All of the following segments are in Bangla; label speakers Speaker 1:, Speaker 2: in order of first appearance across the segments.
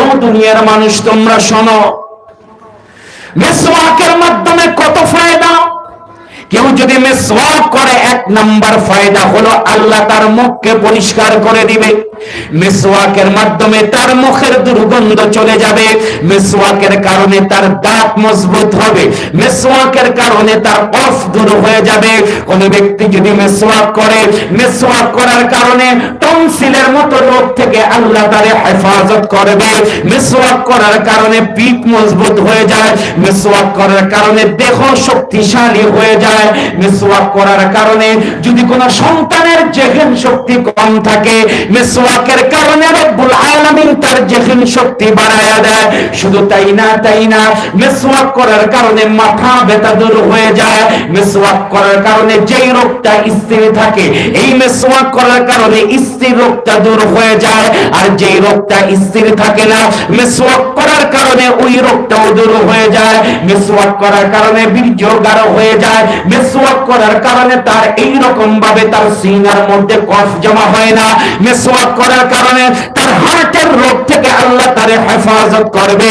Speaker 1: ও দুনিয়ার মানুষ তোমরা শোনো। মাধ্যমে কত ফায়দা? কেউ যদি মেসওয়াক করে, এক নাম্বার ফায়দা হলো আল্লাহ তার মুখকে পরিষ্কার করে দিবে। মেসওয়াকের মাধ্যমে তার মুখের দুর্গন্ধ চলে যাবে। মেসওয়াকের কারণে তার দাঁত মজবুত হবে। মেসওয়াকের কারণে তার কফ দূর হয়ে যাবে। কোন ব্যক্তি যদি মেসওয়াক করে, মেসওয়াক করার কারণে টনসিলের মতো রোগ থেকে আল্লাহ তারে হেফাজত করবে। মেসওয়াক করার কারণে পিঠ মজবুত হয়ে যায়। মেসওয়াক করার কারণে দেহ শক্তিশালী হয়ে যায়। মেসওয়াক করার কারণে যদি কোনো সন্তানের জেহেন শক্তি কম থাকে, মেসওয়াকের কারণে রব্বুল আলামিন তার জেহেন শক্তি বাড়ায়া দেয়। শুধু তাই না তাই না, মেসওয়াক করার কারণে মাথা ব্যথা দূর হয়ে যায়। মেসওয়াক করার কারণে যেই রোগটা স্থির থাকে, এই মেসওয়াক করার কারণে স্থির রোগটা দূর হয়ে যায়। আর যেই রোগটা স্থির থাকে না, মেসওয়াক করার কারণে ওই রোগটাও দূর হয়ে যায়। মেসওয়াক করার কারণে বীর্য গাঢ় হয়ে যায়। মেসওয়াক করার কারণে তার এই রকম ভাবে তার সিনার মধ্যে কফ জমা হয় না। করার কারণে তার হার্টের রোগ থেকে আল্লাহ তারে হেফাজত করবে।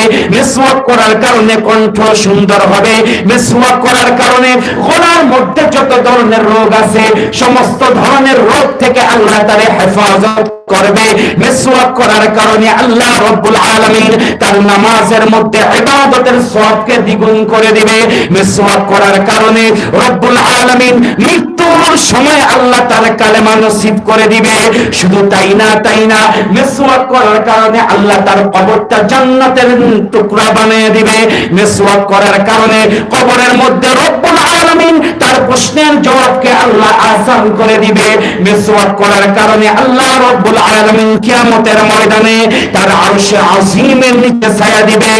Speaker 1: করার কারণে কণ্ঠ সুন্দর হবে। মেসওয়াক করার কারণে গলার মধ্যে যত ধরনের রোগ আছে, সমস্ত ধরনের রোগ থেকে আল্লাহ তারে হেফাজত করবে মেসওয়াক করার কারণে আল্লাহ রব্বুল আলামিন তার নামাজের মধ্যে ইবাদতের সওয়াবকে দ্বিগুণ করে দিবে। মেসওয়াক করার কারণে রব্বুল আলামিন মৃত্যুর সময় আল্লাহ তার কালেমা নসিব করে দিবে। শুধু তাই না তাই না মেসওয়াক করার কারণে আল্লাহ তার কবরটা জান্নাতের টুকরা বানিয়ে দিবে। মেসওয়াক করার কারণে কবরের মধ্যে রব্বুল আলামিন তার প্রশ্নের জবাবকে আল্লাহ আসান করে দিবে। মেসওয়াক করার কারণে আল্লাহ রব্বুল আলামিন কিয়ামতের ময়দানে তার আরশে নিচে ছায়া দিবে।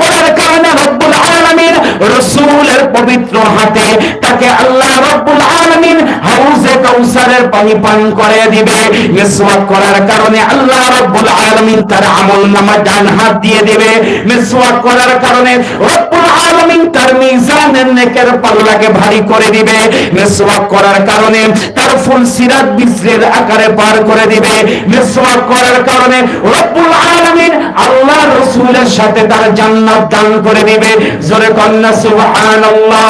Speaker 1: করার কারণে রব্বুল আলামিন রাসূলের পবিত্র হাতে তাকে আল্লাহ রব্বুল আলামিন হাউজে কাউসারের পানি পান করে দিবে। মেসওয়াক করার কারণে আল্লাহ রব্বুল আলামিন তার আমলনামা ডান হাত দিয়ে দিবে। মেসওয়াক করার কারণে রব্বুল আলামিন তার তার মিজানের নেকের পাল্লাকে ভারী করে দিবে, মিসওয়াক করার কারণে তার ফুল সিরাত বিশ্রের আকারে পার করে দিবে। মিসওয়াক করার কারণে রব্বুল আলামিন আল্লাহ রাসূলের সাথে তার জান্নাত দান করে দিবে। জোরে কন্না সুবহানাল্লাহ।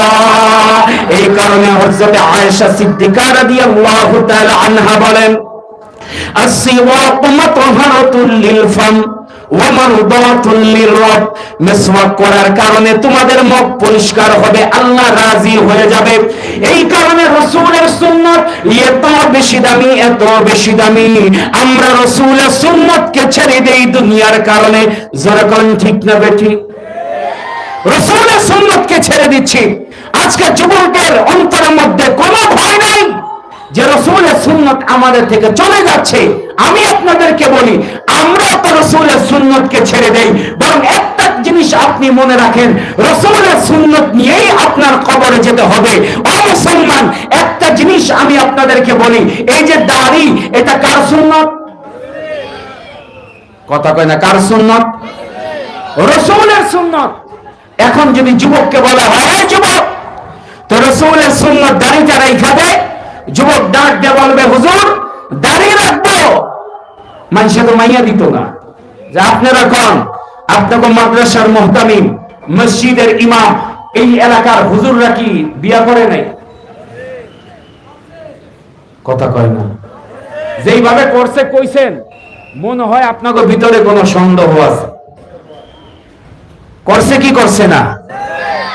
Speaker 1: এই কারণে হযরত আয়েশা সিদ্দিকা রাদিয়াল্লাহু তাআলা আনহা বলেন আসিওয়াক মাতহারাতুল লিলফাম মিসওয়াক করার কারণে তোমাদের মুখ পরিষ্কার হবে, আল্লাহ রাজি হয়ে যাবে। এই কারণে রাসূলের সুন্নাত এত বেশি দামি, এত বেশি দামি। আমরা রাসূলের সুন্নাতকে ছেড়ে দেই দুনিয়ার কারণে। যেরকম ঠিক না বেঠি? রাসূলের সুন্নাতকে ছেড়ে দিচ্ছি। আজকে যুবকের অন্তরের মধ্যে কোনো ভয় নাই। যে রসুলের সুন্নত আমাদের থেকে চলে যাচ্ছে, আমি আপনাদেরকে বলি, আমরা তো রসুলের সুন্নতকে ছেড়ে দেই, বরং একটা জিনিস আপনি মনে রাখেন, রসুলের সুন্নত নিয়েই আপনার কবরে যেতে হবে। ও মুসলমান, একটা জিনিস আমি আপনাদেরকে বলি, এই যে দাড়ি, এটা কার সুন্নত? কথা কয় না, কার সুন্নত? রসুলের সুন্নত। এখন যদি যুবককে বলা হয় যুবক, তো রসুলের সুন্নত দাড়িটা রেখা দেয় যুবক ডাক দিয়ে বলবে, হুজুর দাঁড়িয়ে রাখব। মানুষে তো মাইয়া দিত না। যে আপনারা কন? আপনাকে মাদ্রাসার মোহতামিম, মসজিদের ইমাম, এই এলাকার হুজুররা কি বিয়া করে নাই? কথা কয় না। যেইভাবে করছে, কইছেন, মনে হয় আপনাকে ভিতরে কোনো সন্দেহ আছে। করছে কি করছে না?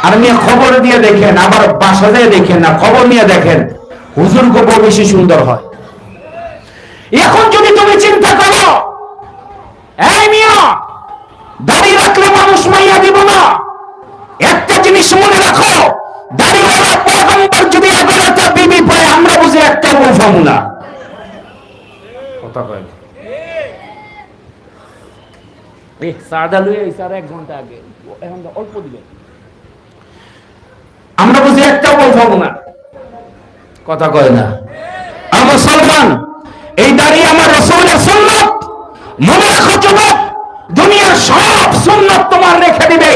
Speaker 1: আর নিয়ে খবর দিয়ে দেখেন, আবার বাসা দিয়ে দেখেন, না খবর নিয়ে দেখেন। হুজুর গোপর বেশি সুন্দর হয়। এখন যদি তুমি চিন্তা করো এই মিয়া দাড়ি রাখলে মানুষ মাইয়া দিব না। একটা জিনিস মনে রাখো দাড়িওয়ালা পয়গম্বর যদি এগারোটা বিবি পায় আমরা বুঝি একটা বউ পাবো না। কথা কয় আমরা বুঝি একটা বউ পাবো না। কথা কয় না। আর মুসলমান এই দাঁড়িয়ে আমার রসুলের সুন্নত মনে রাখো যুবক দুনিয়ার সব সুন্নত তোমার রেখে দিবে।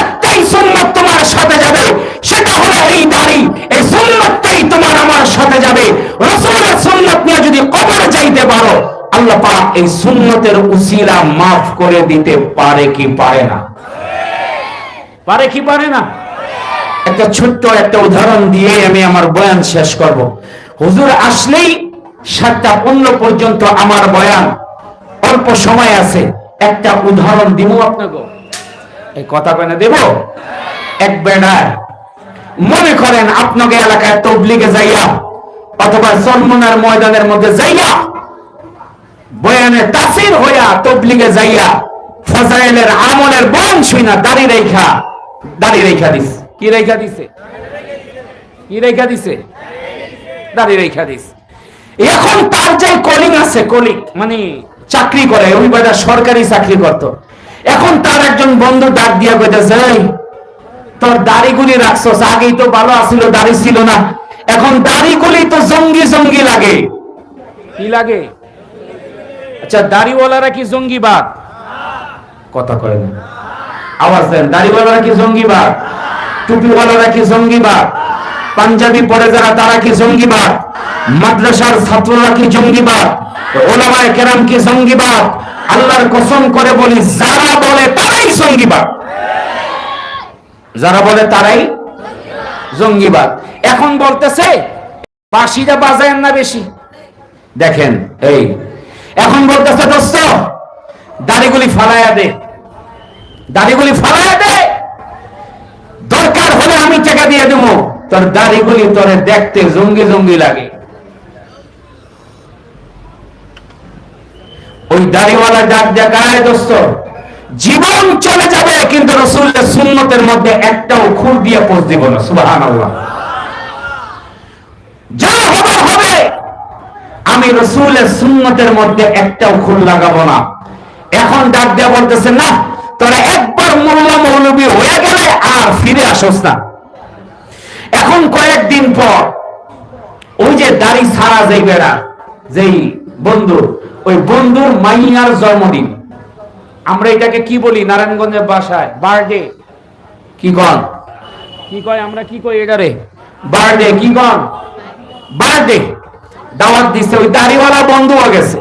Speaker 1: একটাই সুন্নত তোমার সাথে যাবে, সেটা হলো এই দাড়ি। এই সুন্নতটাই তোমার আমার সাথে যাবে। রসুলের সুন্নত নিয়ে যদি কবরে যাইতে পারো, আল্লাহ পাক এই সুন্নতের উসিলা মাফ করে দিতে পারে কি পারে না? পারে কি পারে না? একটা ছোট্ট একটা উদাহরণ দিয়ে আমি আমার বয়ান শেষ করব। হুজুর আসলেই সাতটা পনেরো পর্যন্ত আমার বয়ান অল্প সময় আছে। একটা উদাহরণ দিব আপনাকে। এই কথা কেন দেব? এক বেড়ায়। মনে করেন আপনাকে এলাকায় তবলিগে যাইয়া অথবা সলমনার ময়দানের মধ্যে যাইয়া বয়ানে তাসির হইয়া তবলিগে যাইয়া ফজাইলের আমলের বন শুইনা, দাড়ি রেখা দাড়ি রেখা দিস। কি রেখা দিছে? কি রেখা দিছে? দাড়ি রেখা দিস এখন তার যে কলিং আছে কলিং মানে চাকরি করে ওই বেটা সরকারি চাকরি করত। এখন তার একজন বন্ধু ডাক দিয়া কইতেছে "এই, তোর দাড়িগুলি রাখছস আগেই তো ভালো আছিল দাড়ি ছিল না। এখন দাড়িগুলি তো জঙ্গি জঙ্গি লাগে। কি লাগে? আচ্ছা দাড়িওয়ালারা কি জঙ্গিবাদ? কথা কয় না। আওয়াজ দেন দাড়িওয়ালারা কি জঙ্গিবাদ? টুপিওয়ালারা কি জঙ্গিবাদ? পাঞ্জাবি পরে যারা, তারা কি জঙ্গিবাদ? মাদ্রাসার ছাত্ররা কি জঙ্গিবাদ? ওলামায়ে কেরাম কি জঙ্গিবাদ? আল্লাহর কসম করে বলি, যারা বলে তারাই জঙ্গিবাদ। যারা বলে তারাই জঙ্গিবাদ। এখন বলতেছে, বাঁশিটা বাজায়েন না বেশি। দেখেন, এই। এখন বলতেছে, দোস্ত, দাড়িগুলি ফালাইয়া দে। দাড়িগুলি ফালাইয়া দে। আমি টাকা দিয়ে দেবো। তোর দাড়িগুলি তোরে দেখতে জঙ্গি জঙ্গি লাগে। ওই দাড়িওয়ালা ডাক দেখায় দোস্ত? জীবন চলে যাবে, কিন্তু রসুলের সুন্নতের মধ্যে একটাও খুর দিয়ে পোষ দিব না সুবাহান যা হবার হবে, আমি রসুলের সুন্নতের মধ্যে একটাও খুর লাগাবো না। এখন ডাক দেয়া বলতেছে, না, তোরা একবার মোল্লা মৌলবী হয়ে গেলে আর ফিরে আসোস না। এখন কয়েকদিন পর ওই যে দাড়ি ছাড়া যেই বেড়া যেই বন্ধু ওই বন্ধুর মাইয়ার জন্মদিন। আমরা এটাকে কি বলি নারায়ণগঞ্জের বাসায়? বার্থডে। কি কন? কি কয় আমরা কি কই এটারে? বার্থডে কি কন? বার্থডে। দাওয়াত দিছে ওই দাড়িওয়ালা বন্ধু হয়ে গেছে।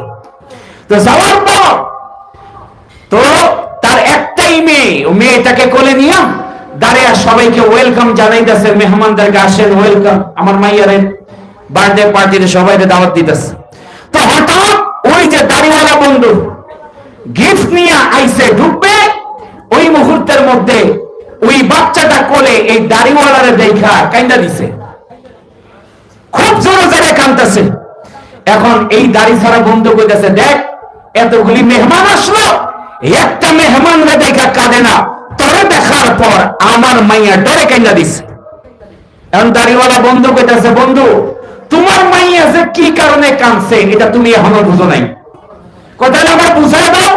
Speaker 1: তো যাওয়ার পর তো তার একটাই মেয়ে ও মেয়েটাকে কোলে নিয়ে দাঁড়িয়ে সবাইকে ওয়েলকাম জানাইতেছে মেহমানদেরকে আসেন ওয়েলকাম আমার মাইয়ারের বার্থডে পার্টিতে সবাইকে দাওয়াত দিতেছে। তো হঠাৎ ওই যে দাড়িওয়ালা বন্ধু গিফট নিয়ে আইসে ঢুকবে, ওই মুহূর্তের মধ্যে ওই বাচ্চাটা কোলে এই দাড়িওয়ালারে দেখা কাইন্দা দিছে। খুব জোরে জোরে কানতেছে। এখন এই দাড়ি ছাড়া বন্ধু কইতেছে, দেখ, এতগুলি মেহমান আসলো, একটা মেহমান দেখা কাঁদে না। দেখার পর আমার মাইয়া ডরে কাইন্দা দিছে। এখন দাড়িওয়ালা বন্ধু কইতেছে, বন্ধু, তোমার মাইয়া যে কি কারণে কাঁদছে, এটা তুমি এখনও বুঝো নাই। কোথায় আমার বুঝাই দাও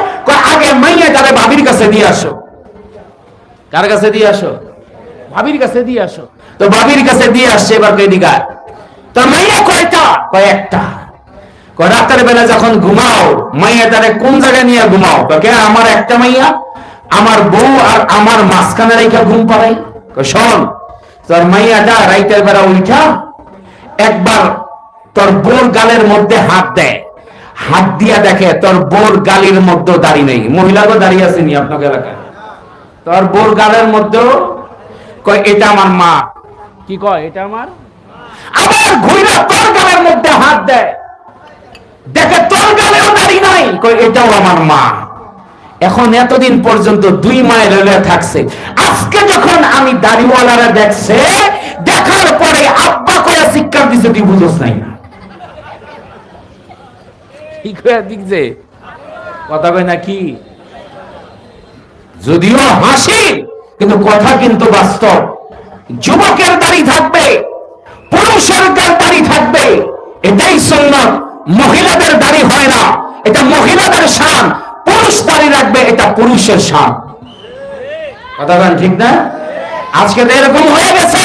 Speaker 1: আগে মাইয়া তারে ভাবির কাছে দিয়ে আসো। কার কাছে দিয়ে আসো? ভাবির কাছে দিয়ে আসো। তো ভাবির কাছে দিয়ে আসছে, এবার কই দিকা তো মাইয়া কয়টা? কয়, একটা। কয় রাতের বেলা যখন ঘুমাও, মাইয়া তারে কোন জায়গায় নিয়ে ঘুমাও? কে, আমার একটা মাইয়া? আমার বউ আর আমার মাঝখানে রেখা ঘুম পাড়াই শোন, তোর মাইয়াটা রাইতের বেলা উঠা একবার তোর বোর গালের মধ্যে হাত দেয় হাত দিয়া দেখে তোর বোর গালির মধ্যে দাড়ি নেই। মহিলাকে দাঁড়িয়ে আসেনি আপনাকে এলাকায়? তোর বোর গালের মধ্যেও কয়, এটা আমার মা। কি কয়, এটা আমার? আবার ঘুরে তোর গালের মধ্যে হাত দেয় দেখে তোর গালেও দাড়ি নাই। কয়, এটাও আমার মা। এখন এতদিন পর্যন্ত দুই মায়ের রেলে থাকছে। আজকে যখন আমি দাড়িওয়ালারা দেখছে দেখার পরে আব্বা কয়া শিক্ষা দিছে তুই বুঝোস নাই। না দিচ্ছে কথা কয় না কি? যদিও হাসি কিন্তু কথা কিন্তু বাস্তব। যুবকের দাড়ি থাকবে পুরুষের দাড়ি থাকবে এটাই সুন্নত। মহিলাদের দাড়ি হয় না এটা মহিলাদের শান। পুরুষ দাড়ি রাখবে, এটা পুরুষের শান কথা বলেন ঠিক না? আজকে তো এরকম হয়ে গেছে।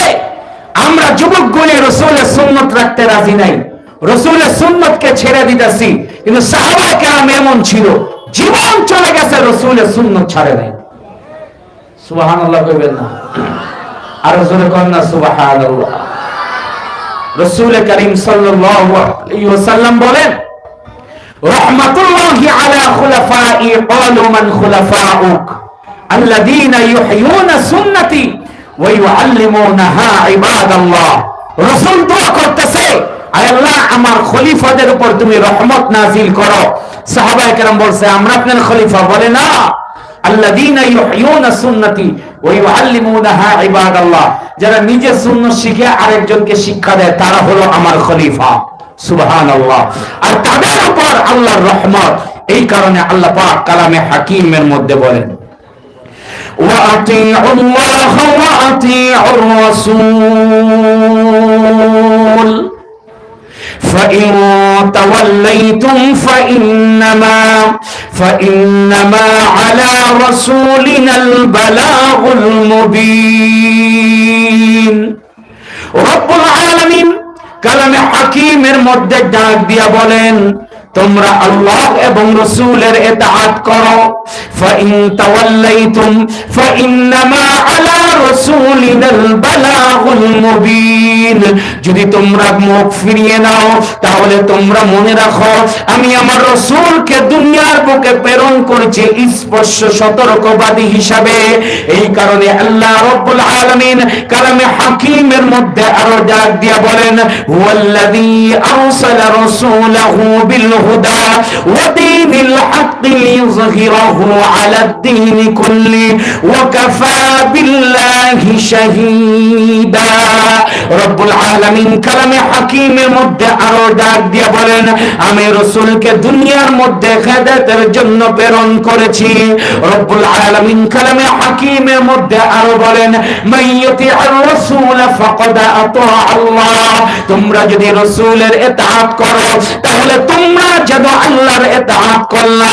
Speaker 1: আমরা যুবক গুলি রসুলের সুন্নত রাখতে রাজি নাই। রসুলের সুন্নতকে ছেড়ে দিতেছি। কিন্তু সাহাবায়ে কেরাম এমন ছিল, জীবন চলে গেছে, রসুলের সুন্নত ছাড়ে নাই। সুবহানাল্লাহ কইবেন না। আর জোরে কর না, সুবহানাল্লাহ। রসুল করিম ওয়াসাল্লাম বলেন আলা খুলাফাই মান খুলাফাউক আল্লাযীনা সুন্নতি ওয়া ইউআল্লিমুনাহা ইবাদাল্লাহ। রাসূল দোয়া করতেছে, আয় আল্লাহ, আমার খলিফাদের উপর তুমি রহমত নাজিল করো। সাহাবায়ে কেরাম বলছে, আমরা আপনার খলিফা। বলে, না, আল্লাযীনা ইউহয়ুনা সুন্নতি ওয়া ইউআল্লিমুনাহা ইবাদাল্লাহ। যারা নিজে সুন্নাত শিখে আরেকজনকে শিক্ষা দেয়, তারা হলো আমার খলিফা। সুবহানাল্লাহ আর তাদের উপর আল্লাহর রহমত এই কারণে আল্লাহ পাক কালামে হাকিমের মধ্যে বলেন وأطيعوا الله وأطيعوا الرسول فإن توليتم فإنما فإنما على رسولنا البلاغ المبين رب العالمين কালামে হাকিমের মধ্যে ডাক দিয়া বলেন, তোমরা আল্লাহ এবং রসুলের এত করো। তুম তাওয়াল্লাইতুম, ফাইন্নামা আলা রাসূলিনাল বালাগুল মুবিন যদি তোমরা মুখ ফিরিয়ে নাও, তাহলে তোমরা মনে রাখো, আমি আমার রসুলকে দুনিয়ার বুকে প্রেরণ করেছি স্পর্শ সতর্কবাদী হিসাবে। এই কারণে আল্লাহ রাব্বুল আলামিন কালামে হাকিমের মধ্যে আরও ডাক দিয়া বলেন, হুয়াল্লাযী আরসালা রাসূলাহু বিল হুদা ওয়া দীনিল হাক্কি লিইয়ুযহিরাহু আলাদ দীনি কুল্লি ওয়া কাফা বিল্লাহি শাহীদা। রব্বুল আলামিন কালামে হাকিমের মধ্যে আরও ডাক দিয়া বলেন, আমি রাসূলকে দুনিয়ার মধ্যে জন্য প্রেরণ করেছি। রব্বুল আলামিন কালামে হাকিমের মধ্যে আরও বলেন আর ফাকাদ আতা আল্লাহ। তোমরা যদি রাসূলের ইতাআত করো, তাহলে তোমরা যেন আল্লাহর ইতাআত করলা।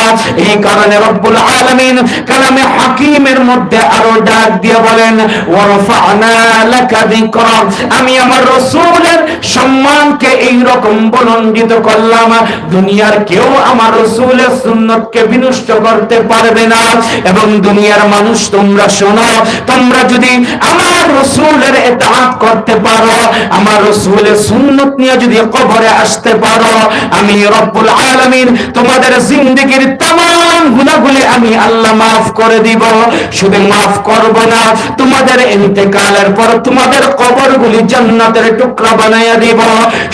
Speaker 1: এই কারণে রব্বুল আলামিন কালামে হাকিমের মধ্যে আরও ডাক দিয়ে বলেন, ওয়ারফা'না লাকা যিকরা। আমি আমার রাসূলের সম্মানকে এই রকম বুলন্দিত করলাম, দুনিয়ার কেউ আমার রাসূলের সুন্নতকে বিনষ্ট করতে পারবে না। এবং দুনিয়ার মানুষ তোমরা শোনো, তোমরা যদি আমার রাসূলের ইতাআত করতে পারো, আমার রাসূলের সুন্নত নিয়ে যদি কবরে আসতে পারো, আমি রব্বুল আলামিন তোমাদের জিন্দেগীর তমাম গুণাগুলি আমি আল্লাহ মাফ করে দিব। শুধু মাফ করব না, তোমাদের ইন্তেকালের পর তোমাদের কবরগুলি জান্নাতের টুকরা বানাইয়া দিব।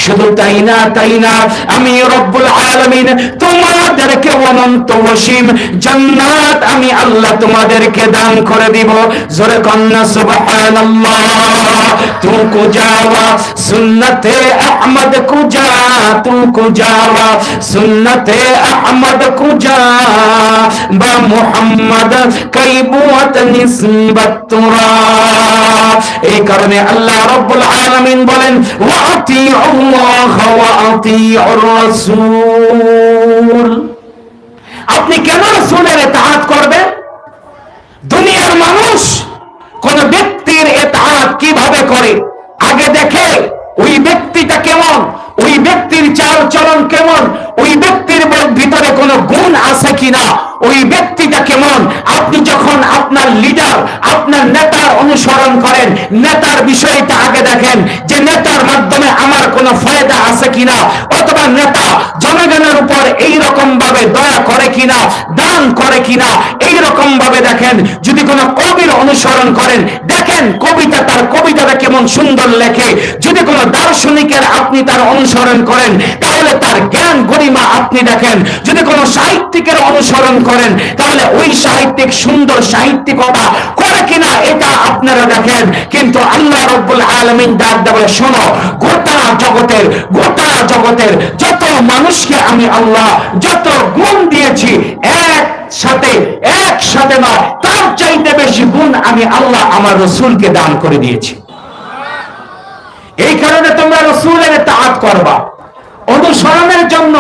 Speaker 1: শুধু তাই না তাই না, আমি রব্বুল আলামিন তোমাদেরকে অনন্ত অসীম জান্নাত আমি আল্লাহ তোমাদেরকে দান করে দিব। জোরে কন্যা সুবহানাল্লাহ। তুমকো যাওয়া, সুন্নতে আহমদ কুজা তুমকো যাওয়া, সুন্নতে আহমদ কুজা বা মুহাম্মদ এই কারণে আল্লাহ রাব্বুল আলামিন বলেন, ওয়া ওয়া আতিউর রাসূল। আপনি কেন রাসূলের ইতাআত করবেন? দুনিয়ার মানুষ কোন ব্যক্তির এতাহাত কীভাবে করে? আগে দেখে ওই ব্যক্তিটা কেমন? ওই ব্যক্তির চাল চলন কেমন? ওই ব্যক্তির ভিতরে কোনো গুণ আছে কিনা? ওই ব্যক্তিটা কেমন? আপনি যখন আপনার লিডার আপনার নেতার অনুসরণ করেন, নেতার বিষয়টা আগে দেখেন যে নেতার মাধ্যমে আমার কোনো ফায়দা আছে কিনা? অথবা নেতা জনগণের উপর এই রকম ভাবে দয়া করে কিনা, দান করে কিনা এই রকম ভাবে দেখেন, যদি কোনো কবির অনুসরণ করেন, দেখেন কবিতা তার কবিতাটা কেমন সুন্দর লেখে। যদি কোনো দার্শনিকের আপনি তার অনুসরণ করেন, তাহলে তার জ্ঞান গরিমা আপনি দেখেন। যদি কোনো সাহিত্যিকের অনুসরণ করেন, তাহলে ওই সাহিত্যিক সুন্দর সাহিত্যিকতা করে কিনা, এটা আপনারা দেখেন। কিন্তু আল্লাহ রব্বুল আলমিন ডাক দেবে শোনো, গোটা জগতের গোটা জগতের মানুষকে আমি আল্লাহ যত গুণ দিয়েছি এক সাথে একসাথে নয়, তার চাইতে বেশি গুণ আমি আল্লাহ আমার রসুলকে দান করে দিয়েছি। এই কারণে তোমরা রসুলের তাআত করবা। অনুসরণের জন্য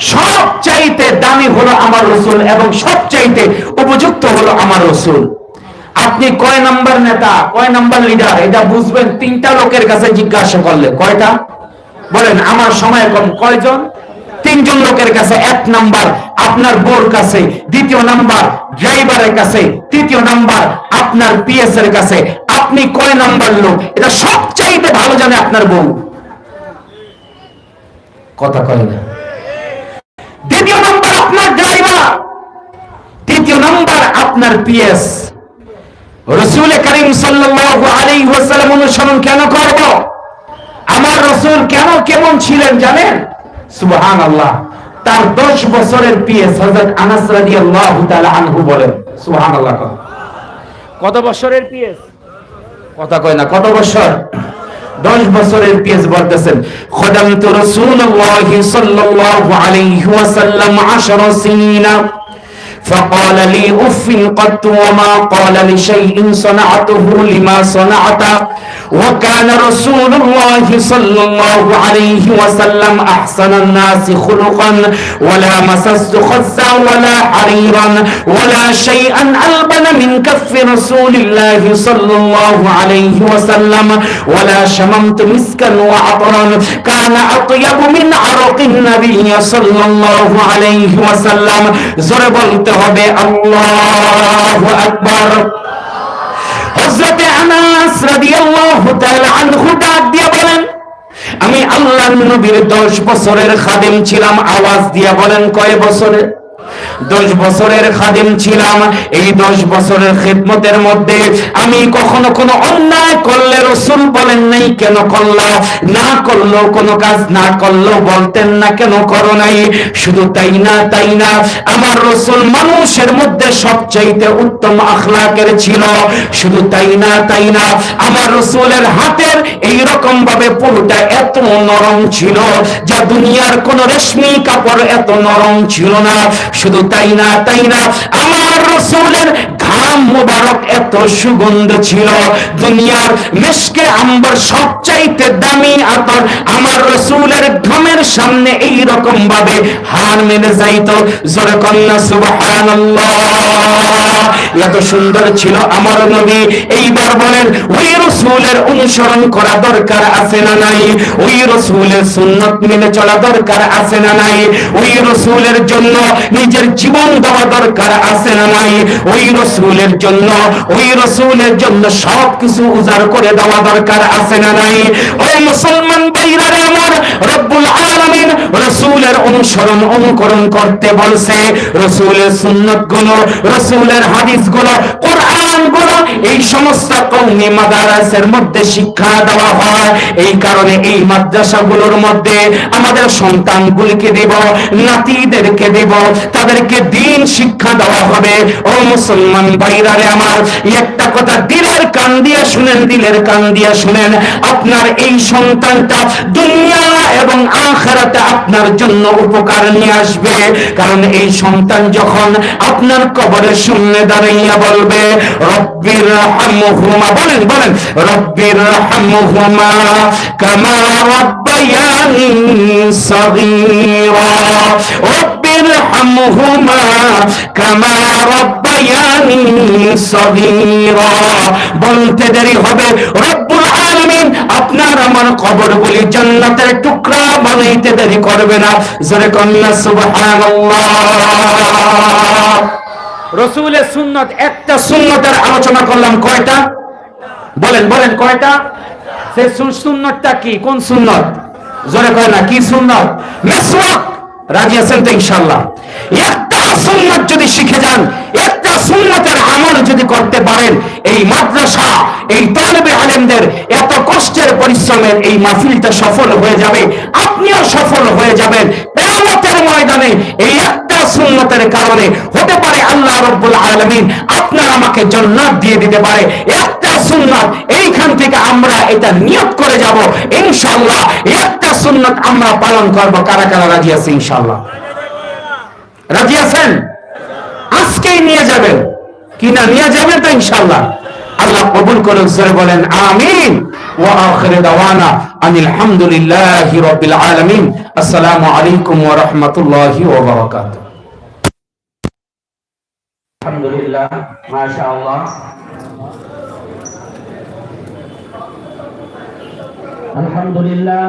Speaker 1: সব চাইতে দামি হলো আমার রসুল এবং সব চাইতে উপযুক্ত হলো আমার রসুল। আপনি কয় নাম্বার নেতা, কয় নাম্বার লিডার, এটা বুঝবেন, তিনটা লোকের কাছে জিজ্ঞাসা করলে। কয়টা? বলেন, আমার সময় কম। কয়জন? তিনজন লোকের কাছে এক নাম্বার, আপনার বোর কাছে। দ্বিতীয় নাম্বার ড্রাইভারের কাছে। তৃতীয় নাম্বার, আপনার পিএস এর কাছে। আপনি কয় নাম্বার লোক? এটা সবচাইতে ভালো জানে আপনার বউ। কথা কয় না। দ্বিতীয় নম্বর আপনার ড্রাইভার তৃতীয় নাম্বার আপনার পিএস। রসুল করিম সাল্লাল্লাহু আলাইহি ওয়াসাল্লাম অনুসরণ কেন করব? আমার রসুল কেন কেমন ছিলেন জানেন? সুবহানাল্লাহ। তার 10 বছরের পিএস হযরত আনাস রাদিয়াল্লাহু তাআলা আনহু বলেন সুবহানাল্লাহ কত বছরের পিএস? কথা কয় না কত বছর? দশ বছরের পিএস বলতেছেন খদামতু রাসূলুল্লাহ সাল্লাল্লাহু আলাইহি ওয়াসাল্লাম 10 সিনিনা فقال لي أف قد وما قال لشيء صنعته لما صنعت. وكان رسول الله صلى الله عليه وسلم أحسن الناس خلقا ولا مسست خزا ولا حريرا ولا شيئا ألبن من كف رسول الله صلى الله عليه وسلم. ولا شممت مسكا وعطرا كان أطيب من عرق النبي صلى الله عليه وسلم. বলতে হবে আল্লাহু আকবার। হযরত আনাস রাদিয়াল্লাহু তাআলা আনহু ডাক দিয়ে বলেন, আমি আল্লাহর নবীর 10 বছরের খাদেম ছিলাম। আওয়াজ দিয়ে বলেন, কয় বছরের দশ বছরের খাদিম ছিলাম। এই দশ বছরের খেদমতের মধ্যে আমি কখনো কোনো অন্যায় করলে রসুল বলেন নাই, কেন করলা? না করল কোনো কাজ, না করল বলতেন না, কেন করো নাই? শুধু তাই না তাই না। আমার রসুল মানুষের মধ্যে সবচাইতে উত্তম আখলাকের ছিল। শুধু তাই না তাই না। আমার রসুলের হাতের এই রকম ভাবে পুরোটা এত নরম ছিল যা দুনিয়ার কোন রেশমি কাপড় এত নরম ছিল না। শুধু তাই না তাই না, আমার রসুলের সামনে ভাবে হার মেনে যাইত। এত সুন্দর ছিল আমার নবী। এইবার বলেন, ওই রসুলের অনুসরণ করা দরকার আছে না নাই? ওই রসুলের সুন্নত মেনে চলা দরকার আছে না নাই? ওই রসুলের জন্য নিজের জীবন দেওয়া দরকার আছে না নাই? ওই রসুলের জন্য, ওই রসুলের জন্য সব কিছু উজাড় করে দেওয়া দরকার আছে না নাই? ওই মুসলমান ভাইরারে আমার রব্বুল আলামিন রসুলের অনুসরণ, অনুকরণ করতে বলছে। রসুলের সুন্নতগুলো রসুলের হাদিসগুলো কোরআনগুলো এই সমস্ত মাদারাসের মধ্যে শিক্ষা দেওয়া হয়। এই কারণে এই মাদ্রাসাগুলোর মধ্যে আমাদের সন্তানগুলিকে দেব, নাতিদেরকে দেব, তাদেরকে দিন শিক্ষা দেওয়া হবে। ও মুসলমান বাইরারে আমার, একটা কথা দিলের কান দিয়ে শুনেন, দিলের কান দিয়ে শুনেন, আপনার এই সন্তানটা দুনিয়া এবং আখেরাতে আপনার জন্য উপকার নিয়ে আসবে। কারণ এই সন্তান যখন আপনার কবরের সামনে দাঁড়াইয়া বলবে রব্বির হামহুমা বলেন বলেন রব্বির হামহুমা কামা রব্বায়ানি সগীরা হামহুমা কামা রব্বায়ানি সগীরা বলতে দেরি হবে। রব্বুল আলামিন আপনার আমার কবর বলি জান্নাতের টুকরা বানাইতে দেরি করবে না। জোরে কন্যা, সুবহানাল্লাহ। রসুলের সুন্নত, একটা সুন্নতের আলোচনা করলাম, কয়টা? বলেন বলেন, কয়টা? সে, সুন্নতটা কি? কোন সুন্নত? জোরে কয় না, কি সুন্নত? মিসওয়াক। রাজি আছেন তো ইনশাআল্লাহ? একটা সুন্নত যদি শিখে যান, একটা সুন্নতের আমল যদি করতে পারেন, এই মাদ্রাসা, এই তালেবে আলেমদের এত কষ্টের পরিশ্রমের এই মাহফিলটা সফল হয়ে যাবে, আপনিও সফল হয়ে যাবেন। কিয়ামতের ময়দানে এই একটা সুন্নতের কারণে হতে পারে আল্লাহ রব্বুল আলামিন আপনার আমাকে জান্নাত দিয়ে দিতে পারে। একটা সুন্নাত, এইখান থেকে আমরা এটা নিয়োগ করে যাব। ইনশাআল্লাহ, একটা সুন্নাত আমরা পালন করব। কারা কারা রাজি আছে ইনশাআল্লাহ? রাজি আছেন? আজকেই নিয়ে যাবেন। কি না, নিয়ে যাবেন তো ইনশাআল্লাহ? আল্লাহ কবুল করুন জোরে বলেন, আমিন। ওয়া আখির দাওয়ানা আনিল হামদুলিল্লাহি রাব্বিল আলামিন। আসসালামু আলাইকুম ওয়া রাহমাতুল্লাহি ওয়া বারাকাতুহু। আলহামদুলিল্লাহ, মাশাআল্লাহ। আলহামদুলিল্লাহ